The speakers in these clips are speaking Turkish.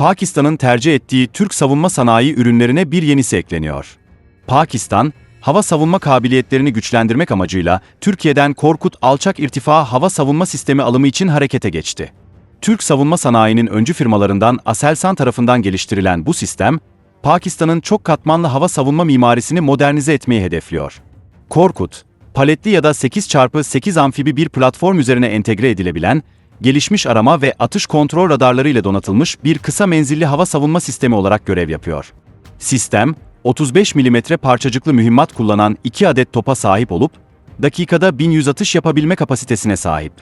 Pakistan'ın tercih ettiği Türk savunma sanayi ürünlerine bir yenisi ekleniyor. Pakistan, hava savunma kabiliyetlerini güçlendirmek amacıyla Türkiye'den Korkut alçak irtifa hava savunma sistemi alımı için harekete geçti. Türk savunma sanayinin öncü firmalarından Aselsan tarafından geliştirilen bu sistem, Pakistan'ın çok katmanlı hava savunma mimarisini modernize etmeyi hedefliyor. Korkut, paletli ya da 8x8 amfibi bir platform üzerine entegre edilebilen, gelişmiş arama ve atış kontrol radarları ile donatılmış bir kısa menzilli hava savunma sistemi olarak görev yapıyor. Sistem, 35 mm parçacıklı mühimmat kullanan 2 adet topa sahip olup, dakikada 1100 atış yapabilme kapasitesine sahip.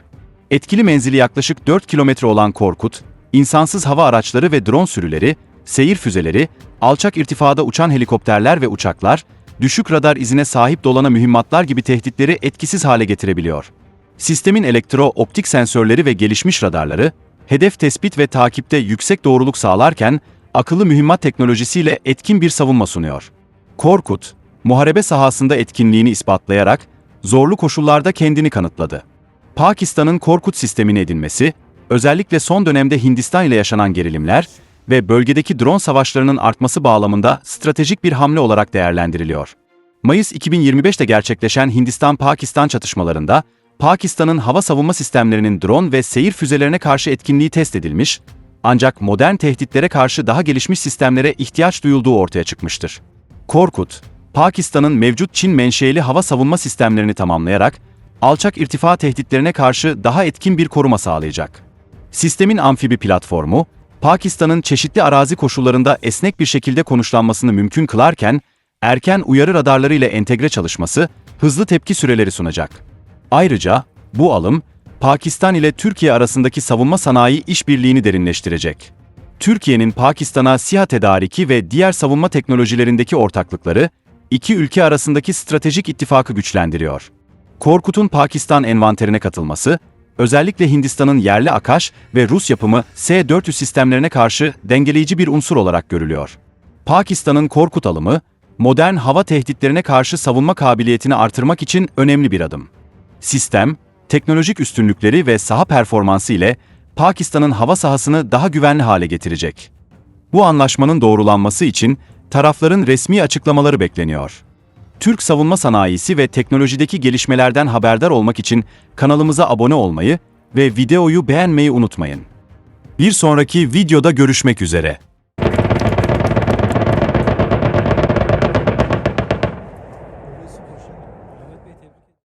Etkili menzili yaklaşık 4 kilometre olan Korkut, insansız hava araçları ve drone sürüleri, seyir füzeleri, alçak irtifada uçan helikopterler ve uçaklar, düşük radar izine sahip dolana mühimmatlar gibi tehditleri etkisiz hale getirebiliyor. Sistemin elektro-optik sensörleri ve gelişmiş radarları, hedef tespit ve takipte yüksek doğruluk sağlarken, akıllı mühimmat teknolojisiyle etkin bir savunma sunuyor. Korkut, muharebe sahasında etkinliğini ispatlayarak, zorlu koşullarda kendini kanıtladı. Pakistan'ın Korkut sistemini edinmesi, özellikle son dönemde Hindistan ile yaşanan gerilimler ve bölgedeki drone savaşlarının artması bağlamında stratejik bir hamle olarak değerlendiriliyor. Mayıs 2025'te gerçekleşen Hindistan-Pakistan çatışmalarında, Pakistan'ın hava savunma sistemlerinin drone ve seyir füzelerine karşı etkinliği test edilmiş, ancak modern tehditlere karşı daha gelişmiş sistemlere ihtiyaç duyulduğu ortaya çıkmıştır. Korkut, Pakistan'ın mevcut Çin menşeli hava savunma sistemlerini tamamlayarak, alçak irtifa tehditlerine karşı daha etkin bir koruma sağlayacak. Sistemin amfibi platformu, Pakistan'ın çeşitli arazi koşullarında esnek bir şekilde konuşlanmasını mümkün kılarken, erken uyarı radarları ile entegre çalışması, hızlı tepki süreleri sunacak. Ayrıca, bu alım, Pakistan ile Türkiye arasındaki savunma sanayi işbirliğini derinleştirecek. Türkiye'nin Pakistan'a SİHA tedariki ve diğer savunma teknolojilerindeki ortaklıkları, iki ülke arasındaki stratejik ittifakı güçlendiriyor. Korkut'un Pakistan envanterine katılması, özellikle Hindistan'ın yerli Akash ve Rus yapımı S-400 sistemlerine karşı dengeleyici bir unsur olarak görülüyor. Pakistan'ın Korkut alımı, modern hava tehditlerine karşı savunma kabiliyetini artırmak için önemli bir adım. Sistem, teknolojik üstünlükleri ve saha performansı ile Pakistan'ın hava sahasını daha güvenli hale getirecek. Bu anlaşmanın doğrulanması için tarafların resmi açıklamaları bekleniyor. Türk savunma sanayisi ve teknolojideki gelişmelerden haberdar olmak için kanalımıza abone olmayı ve videoyu beğenmeyi unutmayın. Bir sonraki videoda görüşmek üzere.